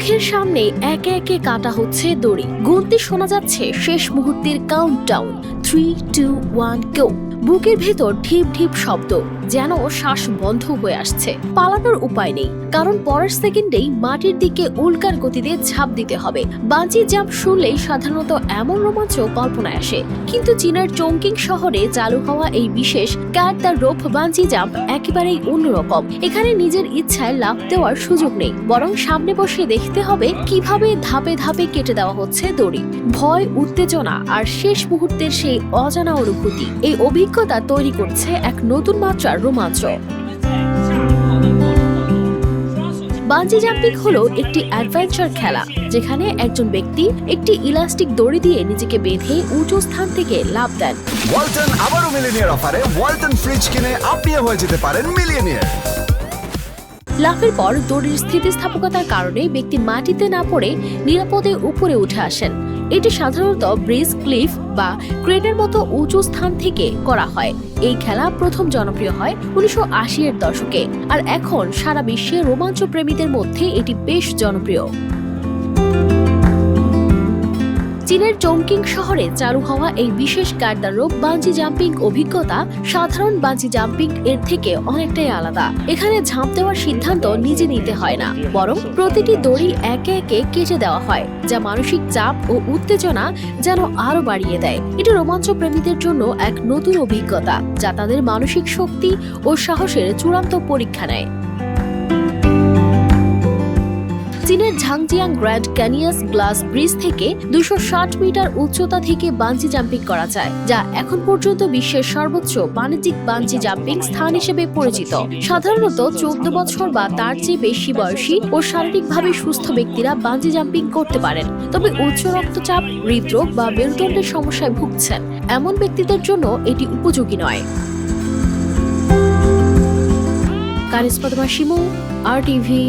চোখের সামনে একে একে কাটা হচ্ছে দড়ি। গুনতে শোনা যাচ্ছে শেষ মুহূর্তের কাউন্টডাউন থ্রি টু ওয়ান কেউ বুকের ভেতর ঢিপ ঢিপ শব্দ। যেন শ্বাস বন্ধ হয়ে আসছে। পালানোর উপায় নেই। কারণ পরের সেকেন্ডেই মাটির দিকে উল্কার গতিতে ঝাঁপ দিতে হবে। বাঞ্জি জাম্প শুনলেই সাধারণত এমন রোমাঞ্চ কল্পনায় আসে। কিন্তু চীনের চংকিং শহরে চালু হওয়া এই বিশেষ cat the rope bungee jump একেবারেই অন্যরকম। এখানে নিজের ইচ্ছায় লাফ দেওয়ার সুযোগ নেই। বরং সামনে বসে দেখতে হবে কীভাবে ধাপে ধাপে কেটে দেওয়া হচ্ছে দড়ি। ভয়, উত্তেজনা আর শেষ মুহূর্তের সেই অজানা অনুভূতি এই অভিজ্ঞতা তৈরি করছে এক নতুন মাত্রার রোমাঞ্চ। বাঞ্জি জাম্পিং হলো একটি অ্যাডভেঞ্চার খেলা যেখানে একজন ব্যক্তি একটি ইলাস্টিক দড়ি দিয়ে নিজেকে বেঁধে উঁচু স্থান থেকে লাফ দেন। ওয়ালটন আবারও মিলিনিয়ার অফারে ওয়ালটন ফ্রিজ কিনে আপনিও হয়ে যেতে পারেন মিলিয়নিয়ার। লাফের পর দড়ির স্থিতিস্থাপকতার কারণে ব্যক্তি মাটিতে না পড়ে নিরাপদে উপরে উঠে আসেন। এটি সাধারণত ব্রিজ ক্লিফ বা ক্রেনের মতো উঁচু স্থান থেকে করা হয়। এই খেলা প্রথম জনপ্রিয় হয় উনিশশো এর দশকে, আর এখন সারা বিশ্বে রোমাঞ্চ প্রেমীদের মধ্যে এটি বেশ জনপ্রিয়। চীনের চংকিং শহরে চালু হওয়া এই বিশেষ গার্দারোপ বাঞ্জি জাম্পিং অভিজ্ঞতা সাধারণ বাঞ্জি জাম্পিং এর থেকে অনেকটাই আলাদা। এখানে ঝাঁপ দেওয়ার সিদ্ধান্ত নিজে নিতে হয় না, বরং প্রতিটি দড়ি একে একে কেটে দেওয়া হয়, যা মানসিক চাপ ও উত্তেজনা যেন আরও বাড়িয়ে দেয়। এটা রোমাঞ্চ প্রেমীদের জন্য এক নতুন অভিজ্ঞতা, যা তাদের মানসিক শক্তি ও সাহসের চূড়ান্ত পরীক্ষা নেয়। চীনের Zhangjiajie grand canyons glass bridge থেকে দুশো মিটার উচ্চতা থেকে বাঞ্জি জাম্পিং করা যায়, যা এখন পর্যন্ত বিশ্বের সর্বোচ্চ বাণিজ্যিক বাঞ্জি জাম্পিং স্থান হিসেবে পরিচিত। সাধারণত চোদ্দ বছর বা তার চেয়ে বেশি বয়সী ও শারীরিকভাবে সুস্থ ব্যক্তিরা বাঞ্জি জাম্পিং করতে পারেন, তবে উচ্চ রক্তচাপ, হৃদরোগ বা মেরুদণ্ডের সমস্যায় ভুগছেন। এমন ব্যক্তিদের জন্য এটি উপযোগী নয়। কারিস পদ্মা শিমু আর টিভি।